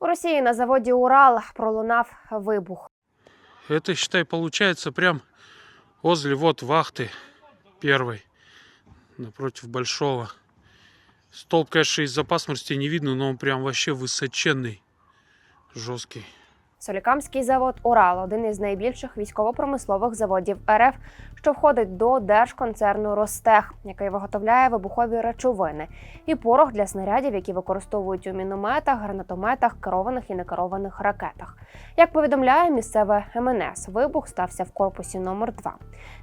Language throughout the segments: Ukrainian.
У Росії на заводі Урал пролунав вибух. Это, считай, получается прям возле вот вахты первой, напротив большого. Столб, конечно, из-за пасмурости не видно, но он прям вообще высоченный, жесткий. Солікамський завод Урал один із найбільших військово-промислових заводів РФ, що входить до держконцерну Ростех, який виготовляє вибухові речовини і порох для снарядів, які використовують у мінометах, гранатометах, керованих і некерованих ракетах. Як повідомляє місцеве МНС, вибух стався в корпусі номер 2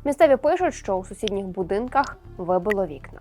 Місцеві пишуть, що у сусідніх будинках вибило вікна.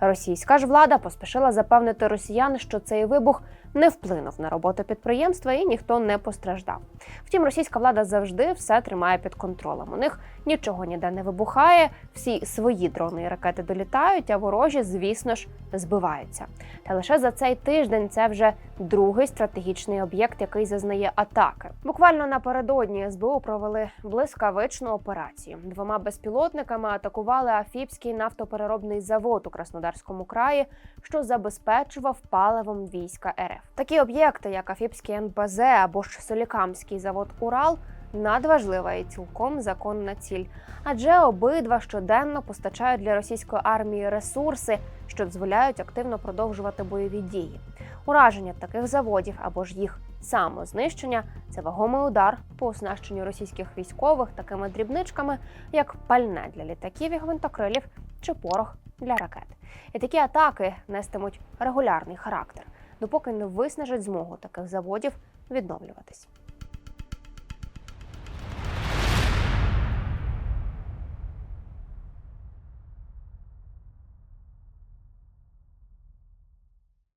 Російська ж влада поспішила запевнити росіян, що цей вибух не вплинув на роботу підприємства і ніхто не постраждав. Втім, російська влада завжди все тримає під контролем. У них нічого ніде не вибухає, всі свої дрони і ракети долітають, а ворожі, звісно ж, збиваються. Та лише за цей тиждень це вже другий стратегічний об'єкт, який зазнає атаки. Буквально напередодні СБУ провели блискавичну операцію. Двома безпілотниками атакували Афіпський нафтопереробний завод у Краснодарському краї, що забезпечував паливом війська РФ. Такі об'єкти, як Афіпський НПЗ або ж Солікамський завод Урал. Надважлива і цілком законна ціль, адже обидва щоденно постачають для російської армії ресурси, що дозволяють активно продовжувати бойові дії. Ураження таких заводів або ж їх самознищення це вагомий удар по оснащенню російських військових такими дрібничками, як пальне для літаків і гвинтокрилів чи порох для ракет. І такі атаки нестимуть регулярний характер, допоки не виснажать змогу таких заводів відновлюватись.